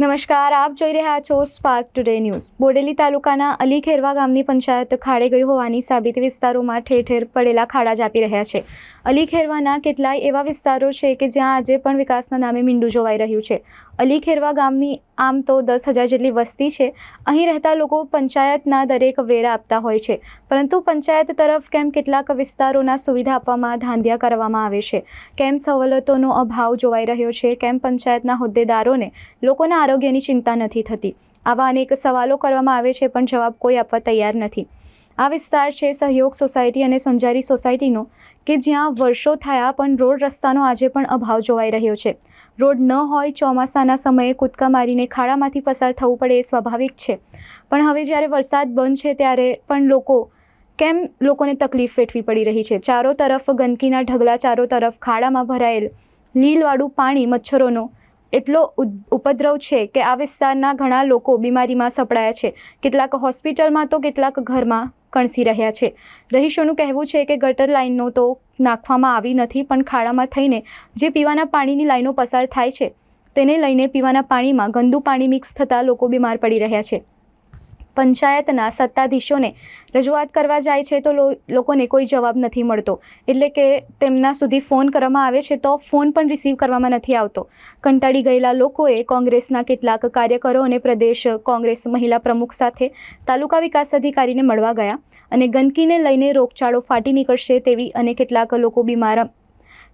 નમસ્કાર, આપ જોઈ રહ્યા છો સ્પાર્ક ટુડે ન્યૂઝ બોડેલી તાલુકાના અલી ખેરવા ગામની પંચાયત ખાડે ગઈ હોવાની સાબિતી વિસ્તારોમાં ઠેર ઠેર પડેલા ખાડા જ આપી રહ્યા છે. અલી ખેરવાના કેટલાય એવા વિસ્તારો છે કે જ્યાં આજે પણ વિકાસના નામે મીંડું જોવાઈ રહ્યું છે. અલી ખેરવા ગામની આમ તો દસ હજાર જેટલી વસ્તી છે. અહીં રહેતા લોકો પંચાયતના દરેક વેરા આપતા હોય છે. પરંતુ પંચાયત તરફ કેમ કેટલાક વિસ્તારોના સુવિધા આપવામાં ધાંધિયા કરવામાં આવે છે? કેમ સવલતોનો અભાવ જોવાઈ રહ્યો છે? કેમ પંચાયતના હોદ્દેદારોને લોકોના આરોગ્યની ચિંતા નથી થતી? આવા અનેક સવાલો કરવામાં આવે છે, પણ જવાબ કોઈ આપવા તૈયાર નથી. આ વિસ્તાર છે સહયોગ સોસાયટી અને સંજારી સોસાયટીનો, કે જ્યાં વર્ષો થયા પણ રોડ રસ્તાનો આજે પણ અભાવ જોવાઈ રહ્યો છે. રોડ ન હોય ચોમાસાના સમયે કૂદકા મારીને ખાડામાંથી પસાર થવું પડે એ સ્વાભાવિક છે. પણ હવે જ્યારે વરસાદ બંધ છે ત્યારે પણ લોકો કેમ લોકોને તકલીફ વેઠવી પડી રહી છે? ચારો તરફ ગંદકીના ઢગલા, ચારો તરફ ખાડામાં ભરાયેલ લીલવાળું પાણી, મચ્છરોનો એટલો ઉપદ્રવ છે કે આ વિસ્તારના ઘણા લોકો બીમારીમાં સપડાયા છે. કેટલાક હોસ્પિટલમાં તો કેટલાક ઘરમાં કણસી રહ્યા છે. રહીશોનું કહેવું છે કે ગટર લાઇનનો તો નાખવામાં આવી નથી, પણ ખાડામાં થઈને જે પીવાના પાણીની લાઈનો પસાર થાય છે, તેને લઈને પીવાના પાણીમાં ગંદુ પાણી મિક્સ થતાં લોકો બીમાર પડી રહ્યા છે. પંચાયતના સત્તાધીશોને રજૂઆત કરવા જાય છે તો લોકોને કોઈ જવાબ નથી મળતો. એટલે કે તેમના સુધી ફોન કરવામાં આવે છે તો ફોન પણ રિસીવ કરવામાં નથી આવતો. કંટાળી ગયેલા લોકોએ કોંગ્રેસના કેટલાક કાર્યકરો અને પ્રદેશ કોંગ્રેસ મહિલા પ્રમુખ સાથે તાલુકા વિકાસ અધિકારીને મળવા ગયા. અને ગંદકીને લઈને રોગચાળો ફાટી નીકળશે તેવી અને કેટલાક લોકો બીમાર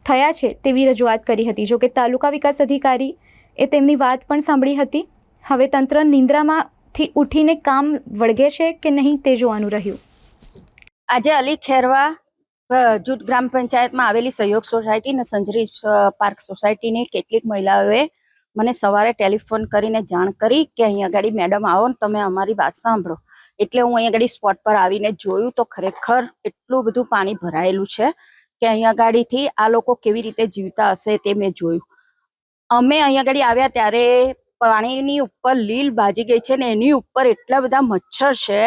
થયા છે તેવી રજૂઆત કરી હતી. જોકે તાલુકા વિકાસ અધિકારી એ તેમની વાત પણ સાંભળી હતી. હવે તંત્ર નિંદ્રામાંથી ઉઠીને કામ વળગે છે કે નહીં તે જોવાનું રહ્યું. આજે અલી ખેરવા જૂથ ગ્રામ પંચાયતમાં આવેલી સહયોગ સોસાયટી અને સંજરી પાર્ક સોસાયટીની કેટલીક મહિલાઓએ મને સવારે ટેલિફોન કરીને જાણ કરી કે અહીંયા આગળ મેડમ આવો ને તમે અમારી વાત સાંભળો. એટલે હું અહીંયા આગળ સ્પોટ પર આવીને જોયું તો ખરેખર એટલું બધું પાણી ભરાયેલું છે કે અહીંયા ગાડીથી આ લોકો કેવી રીતે જીવતા હશે તે મેં જોયું. અમે અહીંયા આગળ આવ્યા ત્યારે પાણીની ઉપર લીલ બાજી ગઈ છે ને એની ઉપર એટલા બધા મચ્છર છે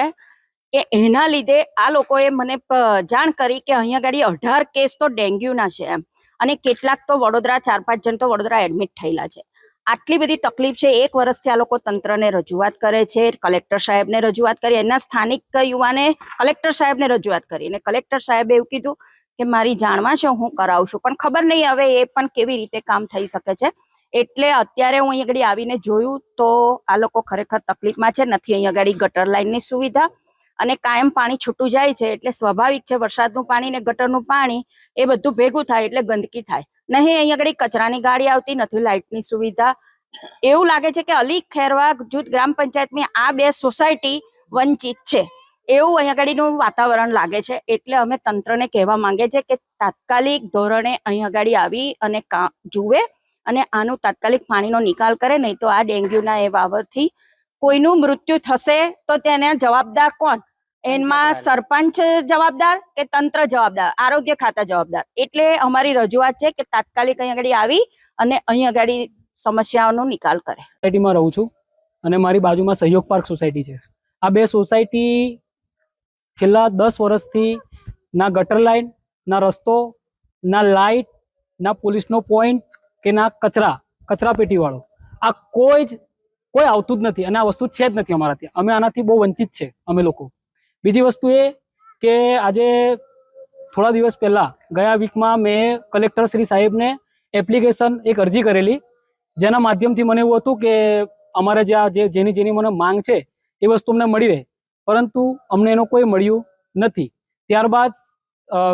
કે એના લીધે આ લોકોએ મને જાણ કરી કે અહીંયા ગાડી અઢાર કેસ તો ડેન્ગ્યુના છે એમ. અને કેટલાક તો વડોદરા ચાર પાંચ જણ તો વડોદરા એડમિટ થયેલા છે. આટલી બધી તકલીફ છે, એક વર્ષથી આ લોકો તંત્રને રજૂઆત કરે છે, કલેક્ટર સાહેબને રજૂઆત કરી, એના સ્થાનિક યુવાને કલેક્ટર સાહેબને રજૂઆત કરી અને કલેક્ટર સાહેબે એવું કીધું કે, મારી જાણમાં છે, હું કરાવું છું, પણ ખબર નહીં હવે એ પણ કેવી રીતે કામ થઈ શકે છે. એટલે અત્યારે હું અહીંયા આગળ આવીને જોયું તો આ લોકો ખરેખર તકલીફમાં છે, નથી અહીંયા આગળ ગટર લાઇનની સુવિધા અને કાયમ પાણી છૂટું જાય છે, એટલે સ્વાભાવિક છે, વરસાદનું પાણી ને ગટરનું પાણી એ બધું ભેગું થાય એટલે ગંદકી થાય. નહીં અહીંયા આગળ કચરાની ગાડી આવતી, નથી લાઇટની સુવિધા. એવું લાગે છે કે અલી ખેરવા જૂથ ગ્રામ પંચાયતની આ બે સોસાયટી વંચિત છે. એવું અહીંયા આગળનું વાતાવરણ લાગે છે. એટલે અમે તંત્રને કહેવા માંગે છે કે તાત્કાલિક ધોરણે અહીંયા આગળ આવી અને જુએ અને આનું તાત્કાલિક પાણીનો નિકાલ કરે, નહીં તો આ ડેન્ગ્યુના એ વાવરથી કોઈનું મૃત્યુ થશે તો તેને જવાબદાર કોણ? એમાં સરપંચ જવાબદાર કે તંત્ર જવાબદાર? આરોગ્ય ખાતા જવાબદાર. એટલે અમારી રજૂઆત છે કે તાત્કાલિક અહીં આગળ આવી અને અહીં આગળ સમસ્યાઓનો નિકાલ કરે. સોસાયટીમાં રહું છું અને મારી બાજુમાં સહયોગ પાર્ક સોસાયટી છે. આ બે સોસાયટી છેલ્લા દસ વર્ષથી ના ગટર લાઈન ના રસ્તો ના લાઇટ ના પોલીસનો પોઈન્ટ કે ના કચરા કચરા પેટીવાળો. આ કોઈ જ કોઈ આવતું જ નથી અને આ વસ્તુ છે જ નથી અમારા ત્યાં અમે આનાથી બહુ વંચિત છે અમે લોકો. બીજી વસ્તુ એ કે આજે થોડા દિવસ પહેલાં ગયા વીકમાં મેં કલેક્ટર શ્રી સાહેબને એપ્લિકેશન એક અરજી કરેલી. જેના માધ્યમથી મને એવું હતું કે અમારે જે આ જે જેની જેની મને માંગ છે એ વસ્તુ અમને મળી રહે. પરંતુ અમને એનો કોઈ મળ્યું નથી. ત્યારબાદ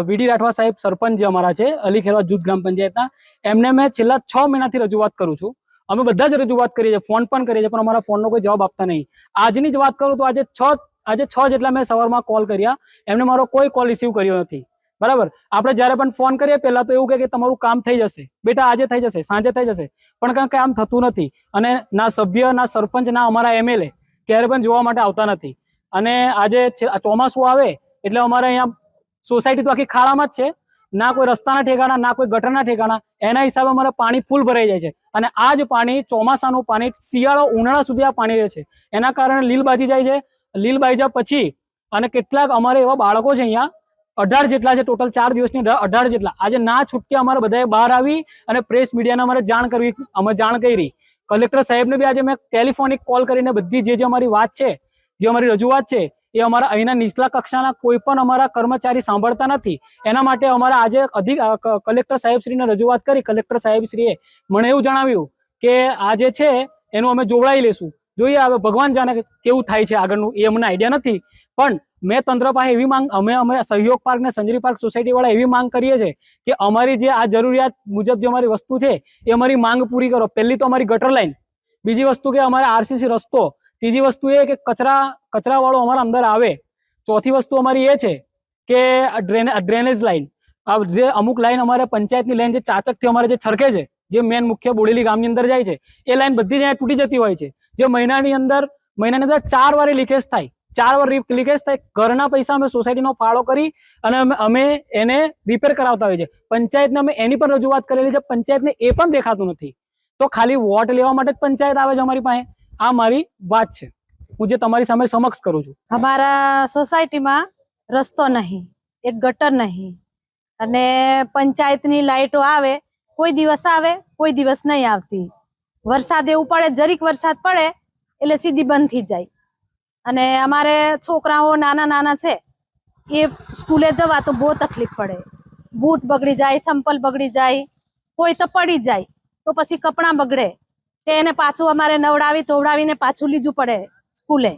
વીડી રાઠવા સાહેબ સરપંચ જે અમારા છે, અલી ખેરવા જૂથ ગ્રામ પંચાયતના, એમને મેં છેલ્લા છ મહિનાથી રજૂઆત કરું છું. અમે બધા જ રજૂઆત કરીએ છીએ, ફોન પણ કરીએ છીએ, પણ અમારા ફોનનો કોઈ જવાબ આપતા નહીં. આજની જ વાત કરું તો આજે છ આજે છ જેટલા મેં સવારમાં કોલ કર્યા, એમને મારો કોઈ કોલ રિસીવ કર્યો નથી. બરાબર? આપણે જ્યારે પણ ફોન કરીએ, પહેલા તો એવું કે તમારું કામ થઈ જશે. બેટા, આજે થઈ જશે, સાંજે થઈ જશે. પણ કાંઈ કામ થતું નથી. અને ના સભ્ય, ના સરપંચ, ના અમારા એમએલએ ક્યારે પણ જોવા માટે આવતા નથી. અને આજે ચોમાસું આવે, એટલે અમારે અહીંયા સોસાયટી તો આખી ખાડામાં જ છે. ના કોઈ રસ્તાના ઠેકાણા, ના કોઈ ગટરના ઠેકાણા, એના હિસાબે અમારે પાણી ફૂલ ભરાઈ જાય છે. અને આ જ પાણી ચોમાસાનું પાણી શિયાળો ઉનાળા સુધી આ પાણી રહે છે. એના કારણે લીલ બાજી જાય છે. લીલ બાજી પછી અને કેટલાક અમારે એવા બાળકો છે અહીંયા, અઢાર જેટલા છે ટોટલ ચાર દિવસની અઢાર જેટલા. આજે ના છૂટકે અમારે બધાએ બહાર આવી અને પ્રેસ મીડિયાને અમારે જાણ કરવી, અમે જાણ કરી. કલેક્ટર સાહેબને બી આજે મેં ટેલિફોનિક કોલ કરીને બધી જે જે અમારી વાત છે, જે અમારી રજૂઆત છે, એ અમારા અહીંના નીચલા કક્ષાના કોઈ પણ અમારા કર્મચારી સાંભળતા નથી. એના માટે અમારા આજે અધિક કલેક્ટર સાહેબશ્રીને રજૂઆત કરી. કલેક્ટર સાહેબશ્રીએ મને એવું જણાવ્યું કે આ જે છે, એનું અમે જોવડાવી લેશું. જોઈએ હવે ભગવાન જાણે કેવું થાય છે આગળનું, એ અમને આઈડિયા નથી. પણ મેં તંત્ર પાસે એવી માંગ, અમે અમે સહયોગ પાર્ક ને સંજરી પાર્ક સોસાયટી વાળા એવી માંગ કરીએ છીએ કે અમારી જે આ જરૂરિયાત મુજબ જે અમારી વસ્તુ છે, એ અમારી માંગ પૂરી કરો. પહેલી તો અમારી ગટર લાઈન, બીજી વસ્તુ કે અમારે આરસીસી રસ્તો, ત્રીજી વસ્તુ એ કે કચરા, કચરાવાળો અમારા અંદર આવે. ચોથી વસ્તુ અમારી એ છે કે ડ્રેન ડ્રેનેજ લાઈન આ જે અમુક લાઈન અમારે પંચાયતની લાઈન જે ચાચકથી અમારે જે છરકે છે જે મેન મુખ્ય બોડેલી ગામની અંદર જાય છે, એ લાઈન બધી જ તૂટી જતી હોય છે. જે મહિનાની અંદર મહિનાની અંદર ચાર વાર લીકેજ થાય. ચાર વાર લીકેજ થાય. ઘરના પૈસા અમે સોસાયટીનો ફાળો કરી અને અમે એને રિપેર કરાવતા હોઈએ છીએ. પંચાયતને અમે એની પણ રજૂઆત કરેલી છે. પંચાયતને એ પણ દેખાતું નથી. તો ખાલી વોટ લેવા માટે જ પંચાયત આવે છે અમારી પાસે? આ મારી વાત છે. હું જે તમારી સામે સમક્ષ કરું છું. અમારા સોસાયટીમાં રસ્તો નહીં, એક ગટર નહીં. અને પંચાયતની લાઈટો આવે કોઈ દિવસ આવે કોઈ દિવસ નહીં આવતી. વરસાદ એવું પડે જરીક વરસાદ પડે એટલે સીધી બંધ થઈ જાય. અને અમારે છોકરાઓ નાના નાના છે એ સ્કૂલે જવા તો બહુ તકલીફ પડે. બૂટ બગડી જાય સંપલ બગડી જાય કોઈ તો પડી જાય તો પછી કપડાં બગડે. તે એને પાછું અમારે નવડાવી તોવડાવીને પાછું લીધું પડે સ્કૂલે.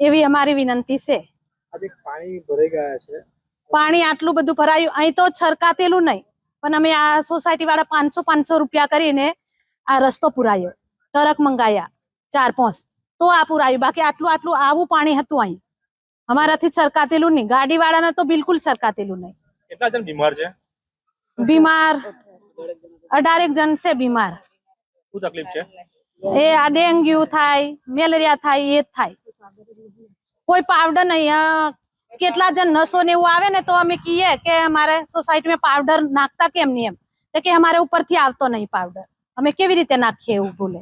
એવી અમારી વિનંતી છે. પાણી ભરાઈ ગયા છે. પાણી આટલું બધું ભરાયું અહીં તો છરકાતેલું નહીં. પણ અમે આ સોસાયટી વાળા પાંચસો પાંચસો રૂપિયા કરીને આ રસ્તો પુરાયો. ટ્રક મંગાયા ચાર પાંચ તો આ પુરાયું. બાકી આટલું આટલું આવું પાણી હતું અહીં. અમારાથી સરકાતેલું નહીં. ગાડી વાળાને તો બિલકુલ સરકાતેલું નહીં. કેટલા જણ બીમાર છે? બીમાર અઢારેક જણ છે બીમાર. શું તકલીફ છે? એ આ ડેન્ગ્યુ થાય મેલેરિયા થાય એ જ થાય. કોઈ પાવડર નહીં. કેટલા જણ નસો ને એવું આવે ને તો અમે કહીએ કે અમારે સોસાયટીમાં પાવડર નાખતા કેમ નહીં એમ? તો કે અમારે ઉપરથી આવતો નહીં પાવડર. અમે કેવી રીતે નાખીએ એવું બોલે